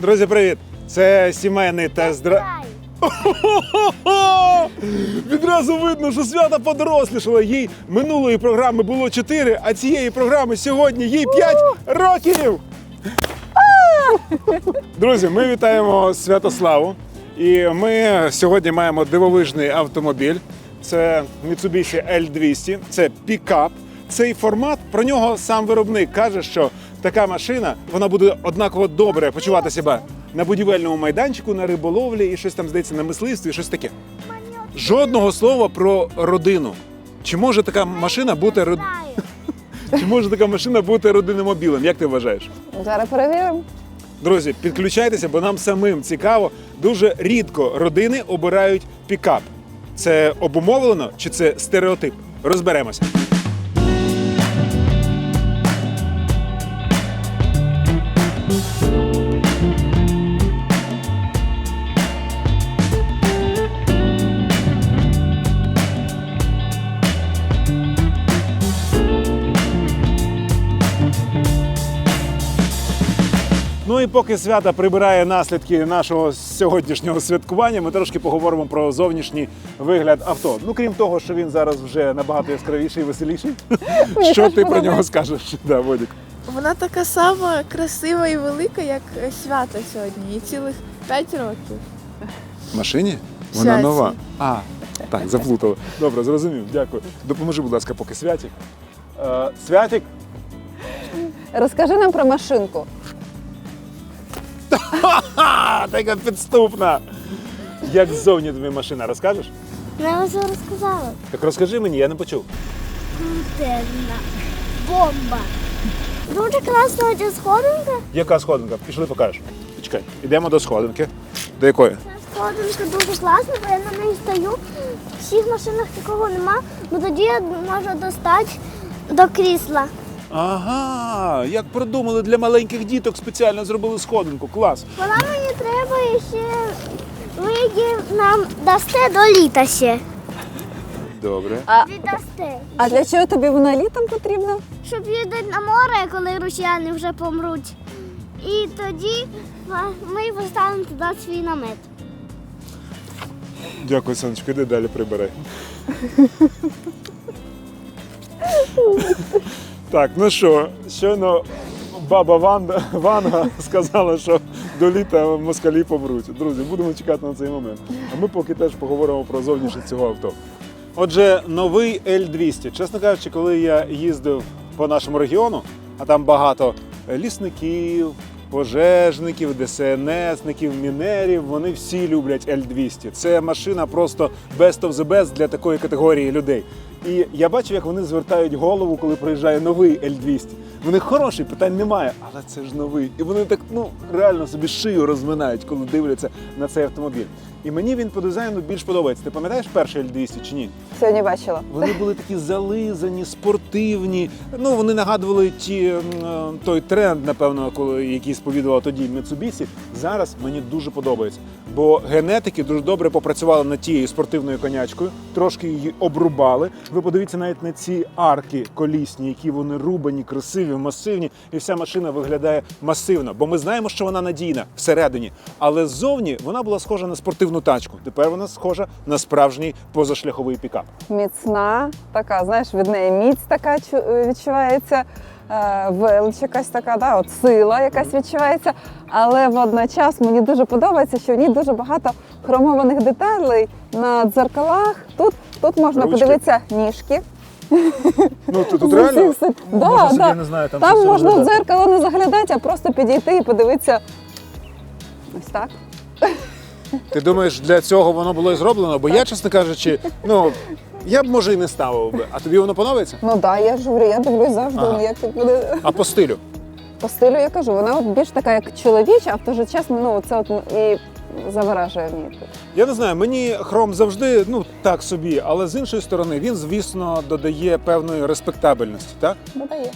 Друзі, привіт! Це сімейний тест драйв. Відразу видно, що свята подорослішала. Їй минулої програми було 4, а цієї програми сьогодні їй 5 років. Друзі, ми вітаємо Святославу. І ми сьогодні маємо дивовижний автомобіль. Це Mitsubishi L200, це пікап. Цей формат про нього сам виробник каже, що така машина вона буде однаково добре почувати себе на будівельному майданчику, на риболовлі і щось там здається на мисливстві, щось таке. Жодного слова про родину. Чи може така машина бути род... Чи може така машина бути родиномобілем? Як ти вважаєш? Зараз перевіримо. Друзі, підключайтеся, бо нам самим цікаво. Дуже рідко родини обирають пікап. Це обумовлено чи це стереотип? Розберемося. Ну і поки свята прибирає наслідки нашого сьогоднішнього святкування, ми трошки поговоримо про зовнішній вигляд авто. Ну крім того, що він зараз вже набагато яскравіший і веселіший. Що ти про нього скажеш? Да, Водік. Вона така сама красива і велика, як свята сьогодні, і цілих 5 років. В машині? Вона Святі. нова. А, так, заплутали. Добре, зрозумів. Дякую. Допоможи, будь ласка, поки Святік. Е, Святік, Розкажи нам про машинку. така підступна. Як ззовні тобі машина, розкажеш? Я вже розказала. Так розкажи мені, я не почув. Крутельна бомба. Дуже класна ця сходинка. Яка сходинка? Пішли покажеш. Чекай, йдемо до сходинки. До якої? Ця сходинка дуже класна, бо я на неї стою. В всіх машинах такого нема, бо тоді я можу достати до крісла. Ага, як придумали для маленьких діток спеціально зробили сходинку. Клас. Вона мені треба ще ви її нам дасте до літа ще. Добре. А, Віддасте. а для чого тобі вона літом потрібна? Щоб їздити на море, коли росіяни вже помруть. І тоді ми поставимо туди свій намет. Дякую, сонечко, іди далі прибирай. так, ну що, щойно баба Ванда, Ванга сказала, що до літа москалі помруть. Друзі, будемо чекати на цей момент. А ми поки теж поговоримо про зовнішність цього авто. Отже, новий L200. Чесно кажучи, коли я їздив по нашому регіону, а там багато лісників, пожежників, ДСНСників, мінерів, вони всі люблять L200. Це машина просто best of the best для такої категорії людей. І я бачив, як вони звертають голову, коли приїжджає новий L200. Вони хороші, питань немає, але це ж новий. І вони так ну реально собі шию розминають, коли дивляться на цей автомобіль. І мені він по дизайну більш подобається. Ти пам'ятаєш перший L200 чи ні? Сьогодні бачила. Вони були такі зализані, спортивні. Ну вони нагадували ті, е, той тренд, напевно, коли який сповідувала тоді Mitsubishi. Зараз мені дуже подобається. Бо генетики дуже добре попрацювали над тією спортивною конячкою, трошки її обрубали. Ви подивіться навіть на ці арки колісні, які вони рубані, красиві, масивні, і вся машина виглядає масивно. Бо ми знаємо, що вона надійна всередині, але ззовні вона була схожа на спортивну тачку. Тепер вона схожа на справжній позашляховий пікап. Міцна, така, знаєш, від неї міць така чу- відчувається. е, Велич якась така, да, от сила якась відчувається. Але водночас мені дуже подобається, що в ній дуже багато хромованих деталей на дзеркалах. Тут, тут можна Ручки. подивитися ніжки. Ну тут, тут реально сторін. Да, можна да. я не знаю, там, Там щось можна в розглядати. дзеркало не заглядати, а просто підійти і подивитися. Ось так. Ти думаєш, для цього воно було і зроблено? Бо я, чесно кажучи, ну я б може і не ставив би. А тобі воно подобається? Ну так, да, я ж говорю, я дивлюсь завжди, Ага. як це буде. А по стилю? По стилю я кажу, вона от більш така, як чоловіча, а в той же час ну, це от і заворажує мені. Я не знаю, мені хром завжди ну так собі, але з іншої сторони він, звісно, додає певної респектабельності, так? Додає.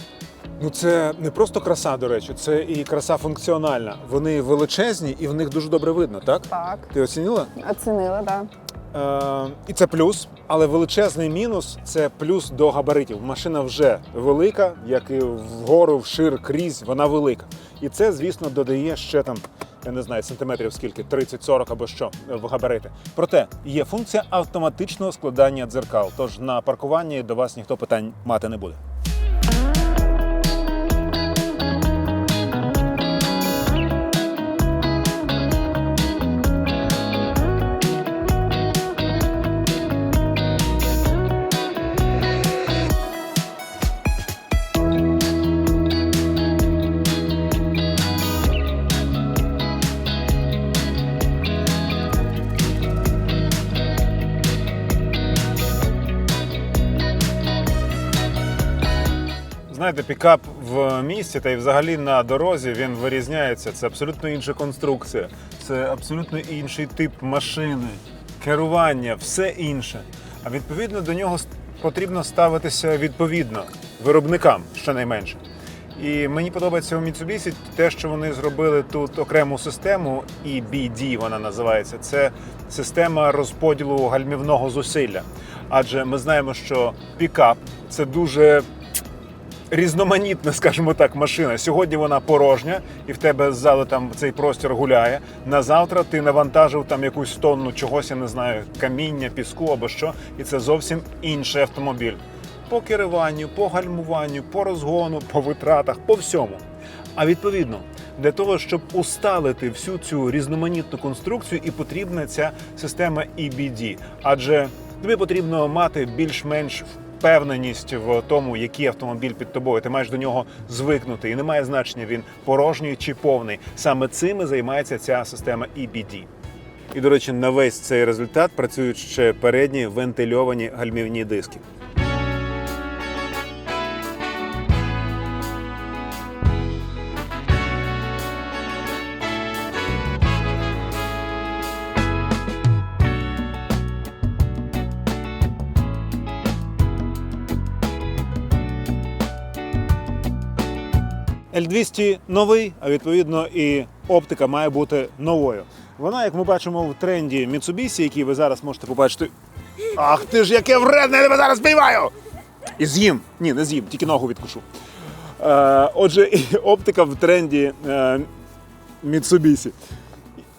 Ну це не просто краса, до речі, це і краса функціональна. Вони величезні і в них дуже добре видно, так? Так. Ти оцінила? Оцінила, так. Е, і це плюс, але величезний мінус це плюс до габаритів. Машина вже велика, як і вгору, вшир, крізь, вона велика. І це, звісно, додає ще там я не знаю, сантиметрів скільки, 30-40 або що е, в габарити. Проте є функція автоматичного складання дзеркал. Тож на паркуванні до вас ніхто питань мати не буде. Знаєте, пікап в місті та й взагалі на дорозі він вирізняється. Це абсолютно інша конструкція, це абсолютно інший тип машини, керування, все інше. А відповідно до нього потрібно ставитися відповідно виробникам, щонайменше. І мені подобається у Mitsubishi те, що вони зробили тут окрему систему, EBD вона називається. Це система розподілу гальмівного зусилля. Адже ми знаємо, що пікап це дуже різноманітна, скажімо так, машина. Сьогодні вона порожня, і в тебе ззаду там цей простір гуляє. На завтра ти навантажив там якусь тонну чогось, я не знаю, каміння, піску або що, і це зовсім інший автомобіль. По керуванню, по гальмуванню, по розгону, по витратах, по всьому. А відповідно, для того, щоб усталити всю цю різноманітну конструкцію, і потрібна ця система EBD. Адже тобі потрібно мати більш-менш впевненість в тому, який автомобіль під тобою. Ти маєш до нього звикнути, і немає значення він порожній чи повний. Саме цим займається ця система EBD. І, до речі, на весь цей результат працюють ще передні вентильовані гальмівні диски. L200 новий, а відповідно і оптика має бути новою. Вона, як ми бачимо в тренді Mitsubishi, який ви зараз можете побачити. Ах ти ж яке вредне, я тебе зараз спіймаю! І з'їм. Ні, не з'їм, тільки ногу відкушу. Е, отже, і оптика в тренді е, Mitsubishi.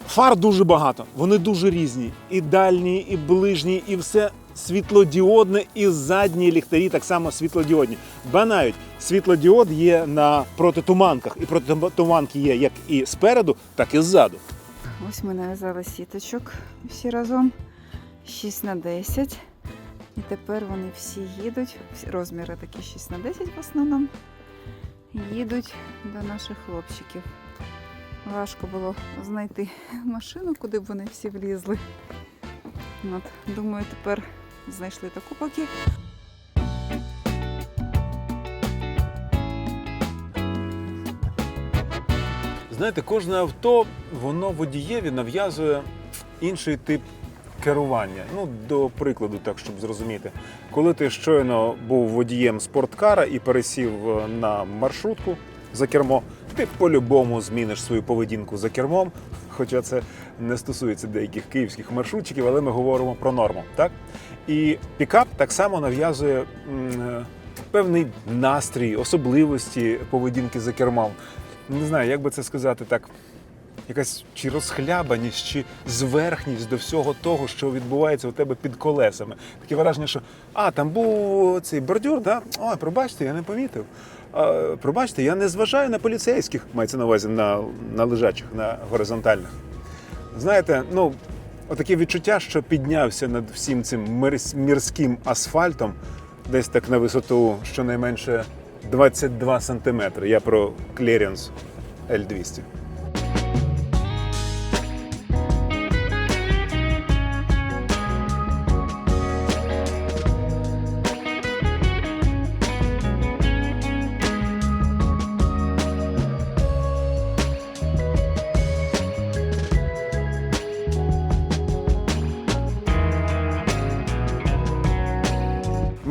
Фар дуже багато, вони дуже різні. І дальні, і ближні, і все світлодіодне, і задні ліхтарі так само світлодіодні. Ба навіть світлодіод є на протитуманках, і протитуманки є як і спереду, так і ззаду. Ось ми нав'язали сіточок всі разом 6 на 10. І тепер вони всі їдуть. Розміри такі 6 на 10 в основному. Їдуть до наших хлопчиків. Важко було знайти машину, куди б вони всі влізли. От, думаю, тепер знайшли таку поки. Знаєте, кожне авто, воно водієві нав'язує інший тип керування. Ну, до прикладу, так щоб зрозуміти, коли ти щойно був водієм спорткара і пересів е, на маршрутку за кермо, ти по-любому зміниш свою поведінку за кермом. Хоча це не стосується деяких київських маршрутчиків, але ми говоримо про норму. Так? І пікап так само нав'язує е, певний настрій, особливості поведінки за кермом. Не знаю, як би це сказати так. Якась чи розхлябаність, чи зверхність до всього того, що відбувається у тебе під колесами. Таке враження, що а, там був цей бордюр, да? Ой, пробачте, я не помітив. А, пробачте, я не зважаю на поліцейських, мається на увазі на, на лежачих, на горизонтальних. Знаєте, ну, отаке відчуття, що піднявся над всім цим мірським асфальтом, десь так на висоту щонайменше 22 сантиметри. Я про Clearance L200.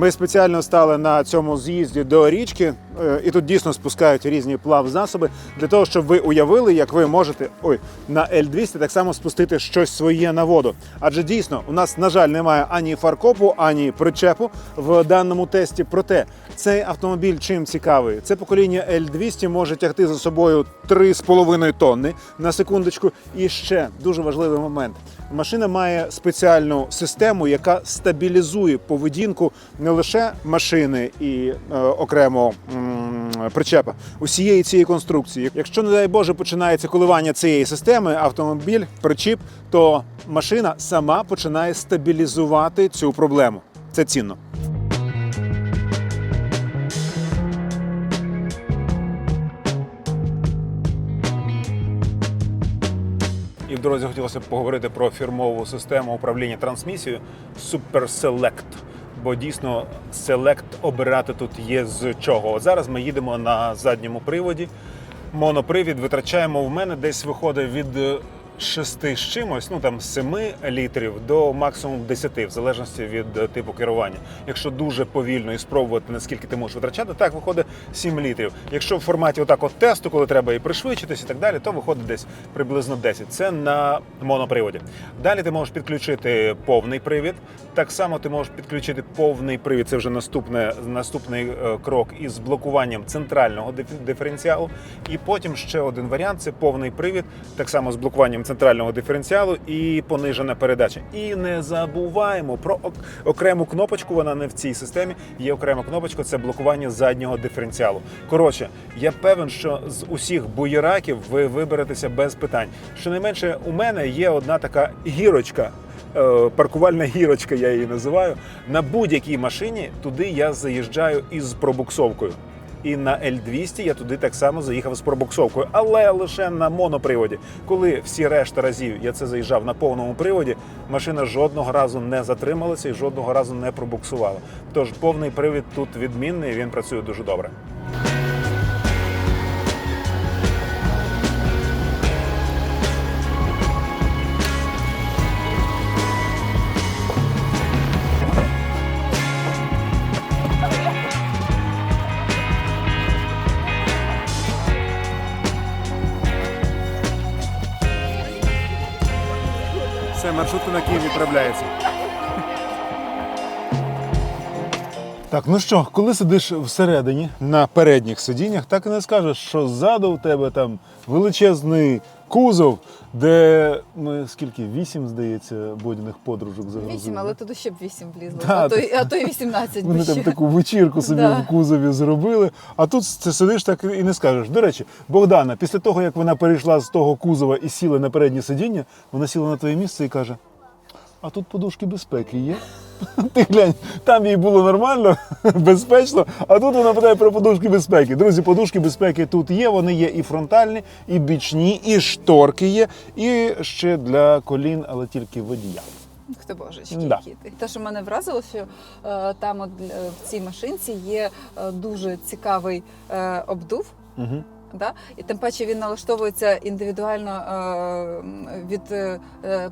Ми спеціально стали на цьому з'їзді до річки е, і тут дійсно спускають різні плавзасоби для того, щоб ви уявили, як ви можете ой, на L200 так само спустити щось своє на воду. Адже дійсно у нас, на жаль, немає ані фаркопу, ані причепу в даному тесті. Проте цей автомобіль чим цікавий? Це покоління L200 може тягти за собою 3,5 тонни на секундочку. І ще дуже важливий момент. Машина має спеціальну систему, яка стабілізує поведінку лише машини і е, окремо м, причепа, усієї цієї конструкції. Якщо, не дай Боже, починається коливання цієї системи, автомобіль, причіп, то машина сама починає стабілізувати цю проблему. Це цінно. І в дорозі хотілося б поговорити про фірмову систему управління трансмісією Super Select. Бо дійсно селект обирати тут є з чого. От зараз ми їдемо на задньому приводі. Монопривід витрачаємо в мене десь виходить від 6 з чимось, ну там з 7 літрів до максимум 10, в залежності від е, типу керування. Якщо дуже повільно і спробувати, наскільки ти можеш витрачати, так виходить 7 літрів. Якщо в форматі отак от тесту, коли треба і пришвидшитись і так далі, то виходить десь приблизно 10. Це на моноприводі. Далі ти можеш підключити повний привід. Так само ти можеш підключити повний привід. Це вже наступне, наступний е, крок із блокуванням центрального диференціалу. І потім ще один варіант це повний привід, так само з блокуванням центрального диференціалу і понижена передача. І не забуваємо про окрему кнопочку. Вона не в цій системі. Є окрема кнопочка, це блокування заднього диференціалу. Коротше, я певен, що з усіх буєраків ви виберетеся без питань. Щонайменше у мене є одна така гірочка. е, Паркувальна гірочка, я її називаю. На будь-якій машині туди я заїжджаю із пробуксовкою. І на L200 я туди так само заїхав з пробуксовкою, але лише на моноприводі. Коли всі решта разів я це заїжджав на повному приводі, машина жодного разу не затрималася і жодного разу не пробуксувала. Тож повний привід тут відмінний, він працює дуже добре. Маршрутка на Київ відправляється. Так, ну що, коли сидиш всередині на передніх сидіннях, так і не скажеш, що ззаду в тебе там величезний кузов, де ми скільки? Вісім, здається, бодяних подружок загрузили. Вісім, але туди ще б вісім влізло. Да, а, то, а то й 18 Вони там ще. таку вечірку собі Да. в кузові зробили. А тут ти сидиш так і не скажеш. До речі, Богдана, після того, як вона перейшла з того кузова і сіла на переднє сидіння, вона сіла на твоє місце і каже: А тут подушки безпеки є. Ти глянь, там їй було нормально, безпечно, а тут вона питає про подушки безпеки. Друзі, подушки безпеки тут є. Вони є і фронтальні, і бічні, і шторки є, і ще для колін, але тільки водія. Хто божечки, Да. які. Те, що мене вразило, що е, там от, е, в цій машинці є е, дуже цікавий обдув. Угу. Да? І тим паче він налаштовується індивідуально е, від е,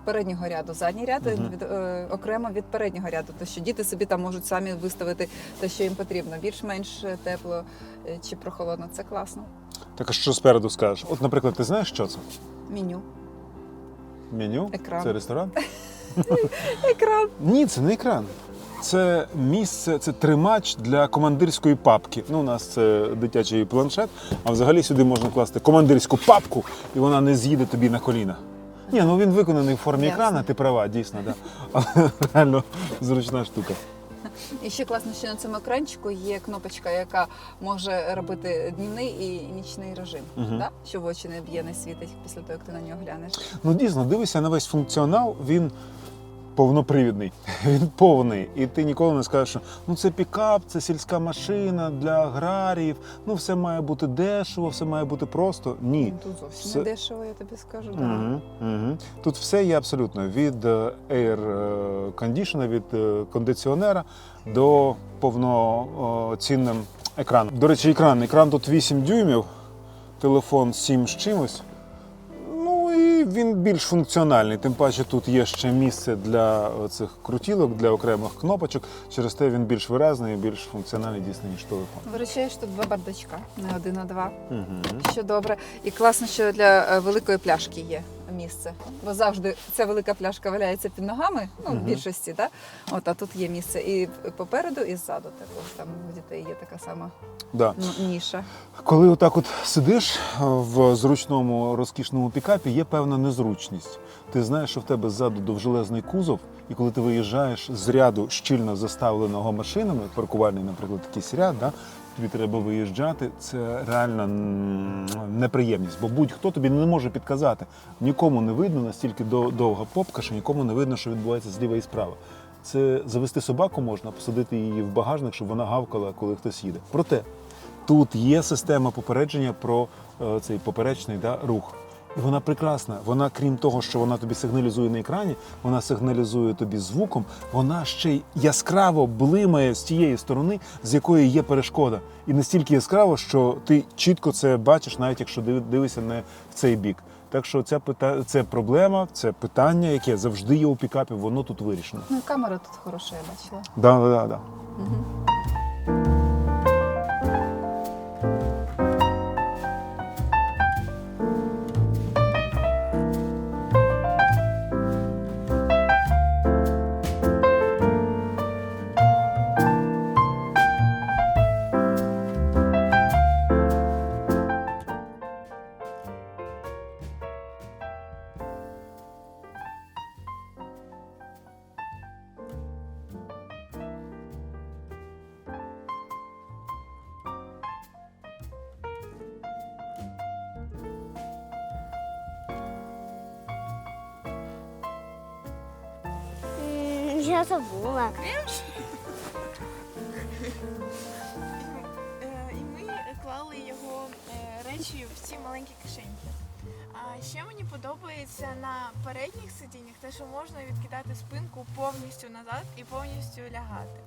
переднього ряду. Задній ряд Мгм. від, е, окремо від переднього ряду. То що діти собі там можуть самі виставити те, що їм потрібно. Більш-менш тепло е, чи прохолодно. Це класно. Так а що спереду скажеш? От, наприклад, ти знаєш, що це? Меню. Меню? Екран. Це ресторан? Екран. Ні, це не екран. Це місце, це тримач для командирської папки. Ну, у нас це дитячий планшет, а взагалі сюди можна класти командирську папку, і вона не з'їде тобі на коліна. Ні, ну він виконаний в формі Ясно. екрана, ти права, дійсно, да. Але реально зручна штука. І ще класно, що на цьому екранчику є кнопочка, яка може робити днівний і нічний режим. Мгм. Да? Що в очі не б'є, не світить після того, як ти на нього глянеш. Ну дійсно, дивися на весь функціонал, він повнопривідний, він повний. І ти ніколи не скажеш, що ну це пікап, це сільська машина для аграріїв, ну все має бути дешево, все має бути просто. Ні. Тут зовсім Все- не дешево, я тобі скажу. Да. Угу, угу. Тут все є абсолютно від е, air е, conditioner, від е, кондиціонера до повноцінним екраном. До речі, екран. Екран тут 8 дюймів, телефон 7 з чимось. І він більш функціональний. Тим паче тут є ще місце для цих крутілок, для окремих кнопочок. Через те він більш виразний і більш функціональний дійсно, ніж телефон. Виручаєш тут два бардачка, не один, а два. Угу. Що добре. І класно, що для е, великої пляшки є місце. Бо завжди ця велика пляшка валяється під ногами, ну, в Мгм. більшості, да? От, а тут є місце і попереду, і ззаду також. Там у дітей є така сама Да. ну, ніша. Коли отак от сидиш в зручному розкішному пікапі, є певна незручність. Ти знаєш, що в тебе ззаду довжелезний кузов, і коли ти виїжджаєш з ряду щільно заставленого машинами, паркувальний, наприклад, якийсь ряд, да, тобі треба виїжджати. Це реальна неприємність, бо будь-хто тобі не може підказати. Нікому не видно настільки до- довга попка, що нікому не видно, що відбувається зліва і справа. Це завести собаку можна, посадити її в багажник, щоб вона гавкала, коли хтось їде. Проте Тут є система попередження про е, цей поперечний да, рух. І вона прекрасна. Вона, крім того, що вона тобі сигналізує на екрані, вона сигналізує тобі звуком, вона ще й яскраво блимає з тієї сторони, з якої є перешкода. І настільки яскраво, що ти чітко це бачиш, навіть якщо див- дивишся не в цей бік. Так що ця пита... це проблема, це питання, яке завжди є у пікапі, воно тут вирішено. Ну і камера тут хороша, я бачила. Да, да, да. М, маленькі кишеньки. А ще мені подобається на передніх сидіннях те, що можна відкидати спинку повністю назад і повністю лягати.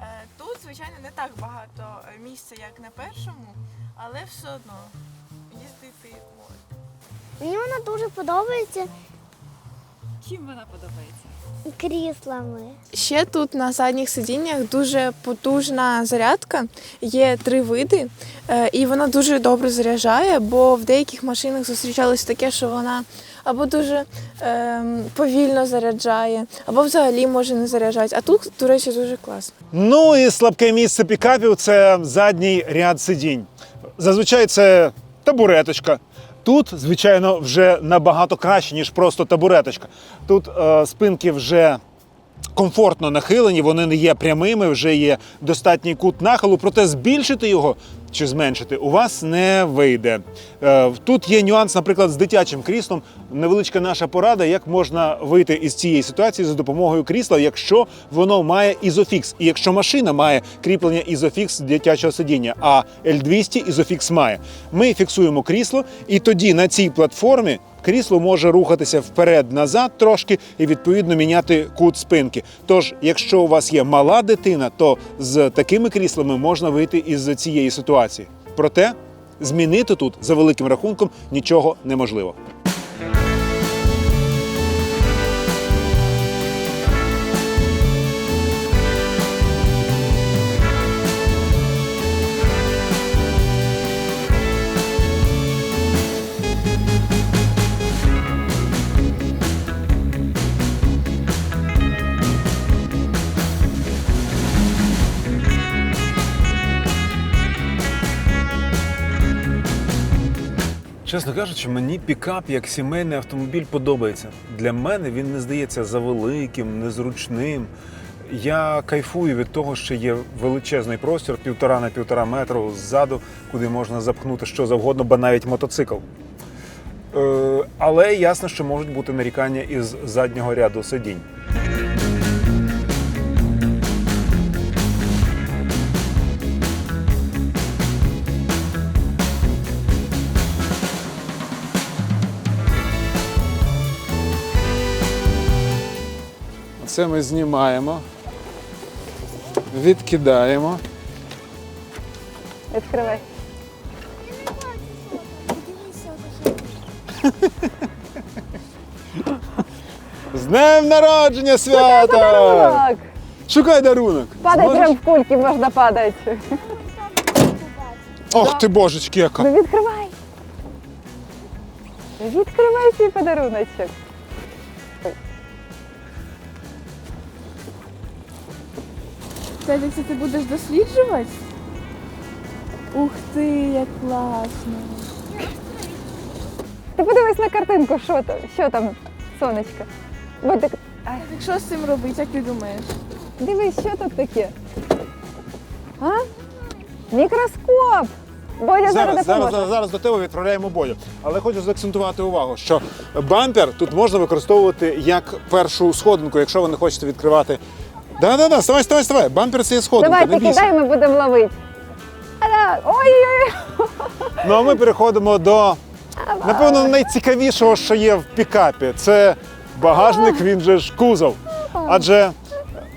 Е, Тут, звичайно, не так багато місця, як на першому, але все одно їздити можна. Мені вона дуже подобається Чим вона подобається? Кріслами. Ще тут на задніх сидіннях дуже потужна зарядка. Є три види, е, і вона дуже добре заряджає, бо в деяких машинах зустрічалось таке, що вона або дуже ем, повільно заряджає, або взагалі може не заряджати. А тут, до речі, дуже класно. Ну і слабке місце пікапів це задній ряд сидінь. Зазвичай це табуреточка. Тут, звичайно, вже набагато краще, ніж просто табуреточка. Тут е, спинки вже комфортно нахилені, вони не є прямими, вже є достатній кут нахилу, проте збільшити його чи зменшити у вас не вийде. Е, Тут є нюанс, наприклад, з дитячим кріслом. Невеличка наша порада, як можна вийти із цієї ситуації за допомогою крісла, якщо воно має ізофікс, і якщо машина має кріплення ізофікс дитячого сидіння, а L200 ізофікс має. Ми фіксуємо крісло, і тоді на цій платформі крісло може рухатися вперед-назад трошки і відповідно міняти кут спинки. Тож, якщо у вас є мала дитина, то з такими кріслами можна вийти із цієї ситуації. Проте змінити тут за великим рахунком нічого неможливо. Чесно кажучи, мені пікап як сімейний автомобіль подобається. Для мене він не здається завеликим, незручним. Я кайфую від того, що є величезний простір, півтора на півтора метру ззаду, куди можна запхнути що завгодно, ба навіть мотоцикл. Е, але ясно, що можуть бути нарікання із заднього ряду сидінь. Це ми знімаємо, відкидаємо. Відкривай. З днем народження свята! Так, Шукай дарунок. падай Зможеш? прям в кульки, можна падати. Ох ти божечки, яка. Ну відкривай. Відкривай свій подаруночок. Кстати, це ти будеш досліджувати? Ух ти, як класно. Ти подивись на картинку, що там, що там, сонечко. Ай, Так що з цим робити, як ти думаєш? дивись, що тут таке. А? Мікроскоп! Бодя зараз, Зараз, допоможе. зараз, зараз, зараз до тебе відправляємо бою. Але хочу заакцентувати увагу, що бампер тут можна використовувати як першу сходинку, якщо ви не хочете відкривати. Да-да-да, ставай, ставай, ставай. Бампер це є сходинка, Давай, не бійся. кидай, ми будемо ловити. Ой-ой-ой. Ну а ми переходимо до напевно найцікавішого, що є в пікапі. Це багажник, він же ж кузов. Адже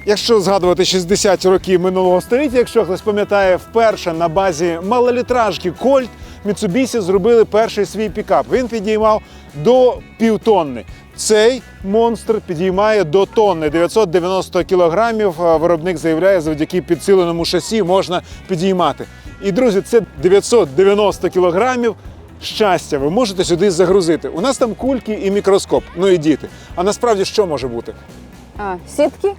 якщо згадувати 60-ті роки минулого століття, якщо хтось пам'ятає, вперше на базі малолітражки Colt Mitsubishi зробили перший свій пікап. Він підіймав до півтонни. Цей монстр підіймає до тонни 990 кілограмів. Виробник заявляє, завдяки підсиленому шасі можна підіймати. І друзі, це 990 кілограмів. Щастя, ви можете сюди загрузити. У нас там кульки і мікроскоп. Ну і діти. А насправді що може бути? А, сітки?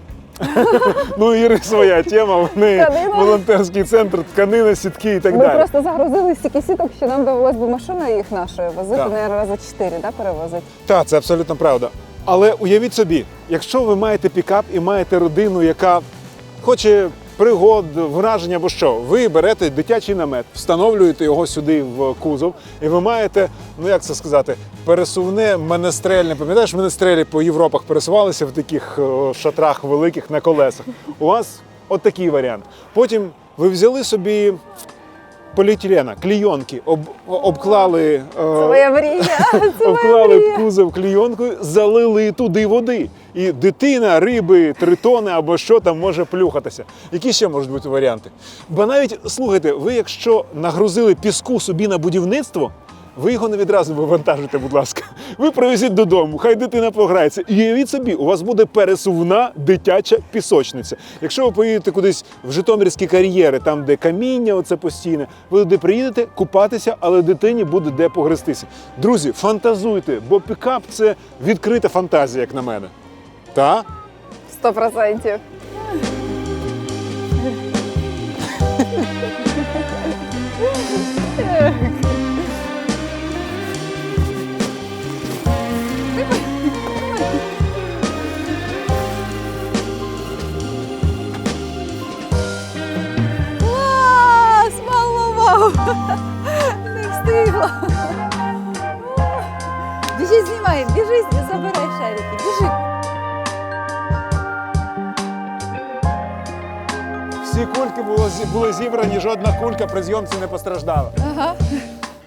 Ну, Іри своя тема, вони Тканина. волонтерський центр, тканина, сітки і так Ми далі. просто загрузили стільки сіток, що нам довелось би машина їх нашою возити, Так. наверное, рази чотири, да, перевозити. Так, це абсолютно правда. Але уявіть собі, якщо ви маєте пікап і маєте родину, яка хоче пригод, враження або що, ви берете дитячий намет, встановлюєте його сюди в кузов, і ви маєте, ну як це сказати, пересувне менестрельне. Пам'ятаєш, менестрелі по Європах пересувалися в таких е, шатрах великих на колесах. У вас от такий варіант. Потім ви взяли собі поліетилена, клійонки, об, обклали. е, Це моя мрія. Це моя обклали мрія. кузов клійонкою, залили туди води. І дитина, риби, тритони або що там може плюхатися. Які ще можуть бути варіанти? Бо навіть слухайте, ви якщо нагрузили піску собі на будівництво. Ви його не відразу вивантажуйте, будь ласка. Ви привезіть додому, хай дитина пограється. І уявіть собі, у вас буде пересувна дитяча пісочниця. Якщо ви поїдете кудись в Житомирські кар'єри, там де каміння, оце постійне, ви туди приїдете купатися, але дитині буде де погрестися. Друзі, фантазуйте, бо пікап це відкрита фантазія, як на мене. Та? Сто процентів. Клас! Мало! Не встигла. Біжи, знімай, біжи, забирай шарики, біжи. Всі кульки було, зі- були зібрані, жодна кулька при зйомці не постраждала. Ага.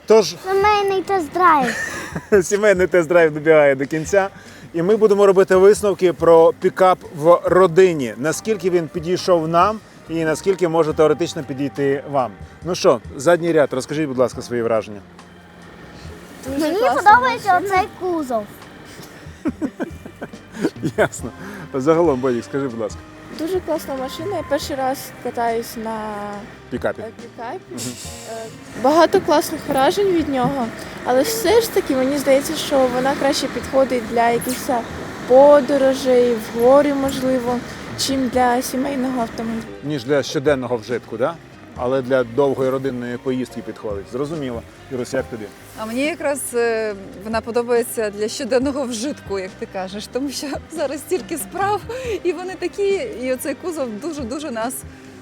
Тож Сімейний тест-драйв. сімейний тест-драйв добігає до кінця. І ми будемо робити висновки про пікап в родині. Наскільки він підійшов нам і наскільки може теоретично підійти вам. Ну що, задній ряд, розкажіть, будь ласка, свої враження. Мені подобається оцей кузов. Ясно. Загалом, Бодік, скажи, будь ласка, Дуже класна машина. Я перший раз катаюсь на пікапі. е, пікапі. Е, Багато класних вражень від нього, але все ж таки мені здається, що вона краще підходить для якихось подорожей, в гори, можливо, чим для сімейного автомобіля. Ніж для щоденного вжитку, да? але для довгої родинної поїздки підходить. Зрозуміло. Ірось, як тобі? А мені якраз е, вона подобається для щоденного вжитку, як ти кажеш, тому що зараз стільки справ, і вони такі, і оцей кузов дуже-дуже нас.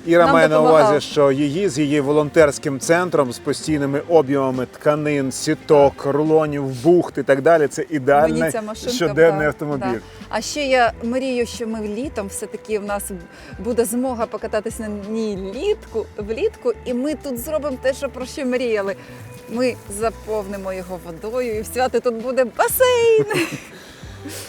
Іра Нам має на увазі, що її з її волонтерським центром з постійними об'ємами тканин, сіток, рулонів, бухт і так далі. Це ідеальний машинка, щоденний автомобіль. да. А ще я мрію, що ми літом все-таки в нас буде змога покататися на ній літку, влітку, і ми тут зробимо те, що про що мріяли. Ми заповнимо його водою, і в святи тут буде басейн.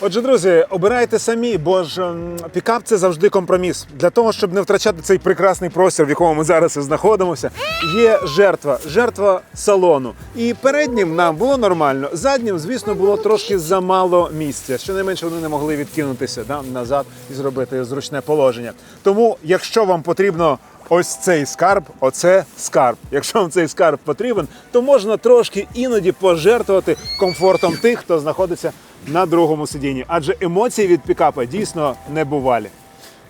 Отже, друзі, обирайте самі, бо ж пікап це завжди компроміс. Для того, щоб не втрачати цей прекрасний простір, в якому ми зараз і знаходимося, є жертва, жертва салону. І переднім нам було нормально, заднім, звісно, було трошки замало місця. Щонайменше вони не могли відкинутися да, назад і зробити зручне положення. Тому, якщо вам потрібно. Ось цей скарб, оце скарб. Якщо вам цей скарб потрібен, то можна трошки іноді пожертвувати комфортом тих, хто знаходиться на другому сидінні. Адже емоції від пікапа дійсно небувалі.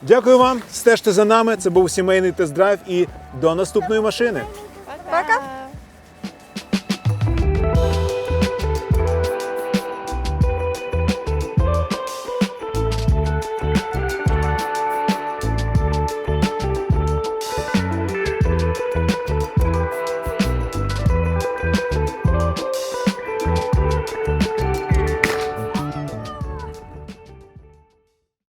Дякую вам, стежте за нами. Це був сімейний тест-драйв і до наступної машини.